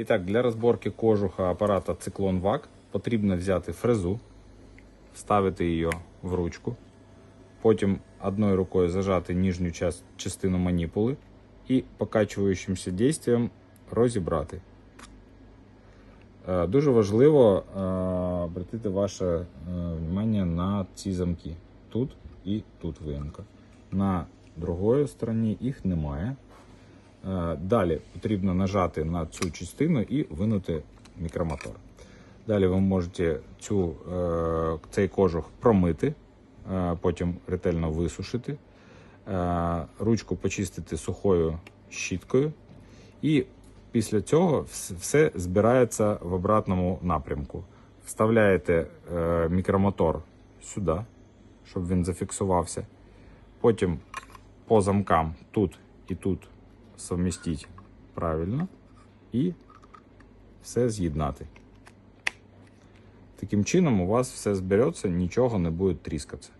І так, для розборки кожуха апарата Циклон ВАК потрібно взяти фрезу, вставити її в ручку, потім одною рукою зажати нижню частину маніпули і покачуючимся дійством розібрати. Е, Дуже важливо е, обратити ваше е, внимание на ці замки. Тут і тут виямка. На другої стороні їх немає. Е, Далі потрібно нажати на цю частину і винути мікромотор. Далі ви можете цю, е, цей кожух промити, е, потім ретельно висушити, ручку почистити сухою щіткою, і після цього все збирається в обратному напрямку. Вставляєте мікромотор сюди, щоб він зафіксувався. Потім по замкам тут і тут совмістіть правильно і все з'єднати. Таким чином у вас все збереться, нічого не буде тріскатися.